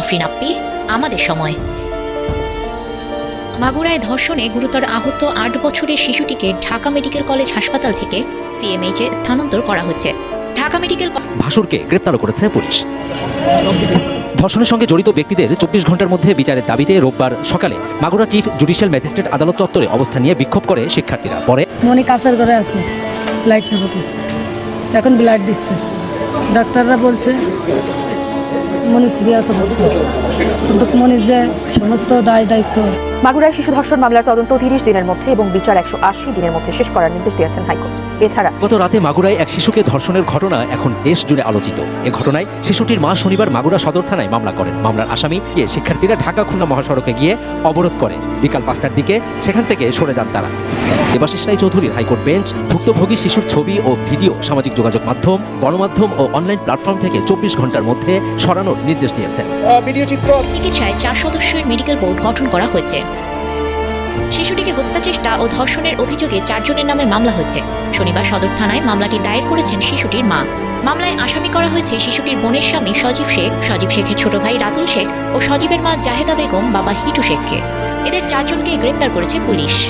আফরিন আপ্পি আমাদের সময়। মাগুরায় ধর্ষণে গুরুতর আহত আট বছরের শিশুটিকে ঢাকা মেডিকেল কলেজ হাসপাতাল থেকে সিএমএইচে স্থানান্তর করা হচ্ছে ঢাকা মেডিকেল ভাসুরকে গ্রেপ্তার করেছে পুলিশ। ধর্ষণের সঙ্গে জড়িত ব্যক্তিদের চব্বিশ ঘণ্টার মধ্যে বিচারের দাবিতে রোববার সকালে মাগুরা চিফ জুডিশিয়াল ম্যাজিস্ট্রেট আদালত চত্বরে অবস্থান নিয়ে বিক্ষোভ করে শিক্ষার্থীরা। পরে মনি কাছের ঘরে আছে লাইট চাপতে এখন ব্লাড দিচ্ছে। ডাক্তাররা বলছে মনি সিরিয়াস অবস্থা। কিন্তু মনে যে সমস্ত দায় দায়িত্ব মাগুরায় শিশু ধর্ষণ মামলার তদন্ত তিরিশ দিনের মধ্যে এবং বিচার একশো আশি দিনের মধ্যে শেষ করার নির্দেশ দিয়েছেন হাইকোর্ট। এছাড়া গত রাতে মাগুরায় এক শিশুকে ধর্ষণের ঘটনা এখন দেশ জুড়ে আলোচিত। এ ঘটনায় শিশুটির মা শনিবার মাগুরা সদর থানায় মামলা করেন। মামলার আসামি গিয়ে শিক্ষার্থীরা ঢাকা খুলনা মহাসড়কে গিয়ে অবরোধ করে। বিকাল পাঁচটার দিকে সেখান থেকে সরে যান তারা। দেবাশিস রায় চৌধুরীর হাইকোর্ট বেঞ্চ ভুক্তভোগী শিশুর ছবি ও ভিডিও সামাজিক যোগাযোগ মাধ্যম গণমাধ্যম ও অনলাইন প্ল্যাটফর্ম থেকে চব্বিশ ঘণ্টার মধ্যে সরানোর নির্দেশ দিয়েছেন। চিকিৎসায় চার সদস্যের মেডিকেল বোর্ড গঠন করা হয়েছে। শিশুটিকে হত্যা চেষ্টা ও ধর্ষণের অভিযোগে চারজনের নামে মামলা হয়েছে। শনিবার সদর থানায় মামলাটি দায়ের করেছেন শিশুটির মা। মামলায় আসামি করা হয়েছে শিশুটির বোনের স্বামী সজীব শেখ, সজীব শেখের ছোট ভাই রাতুল শেখ ও সজীবের মা জাহেদা বেগম বাবা হিটু শেখকে। এদের চারজনকে গ্রেপ্তার করেছে পুলিশ।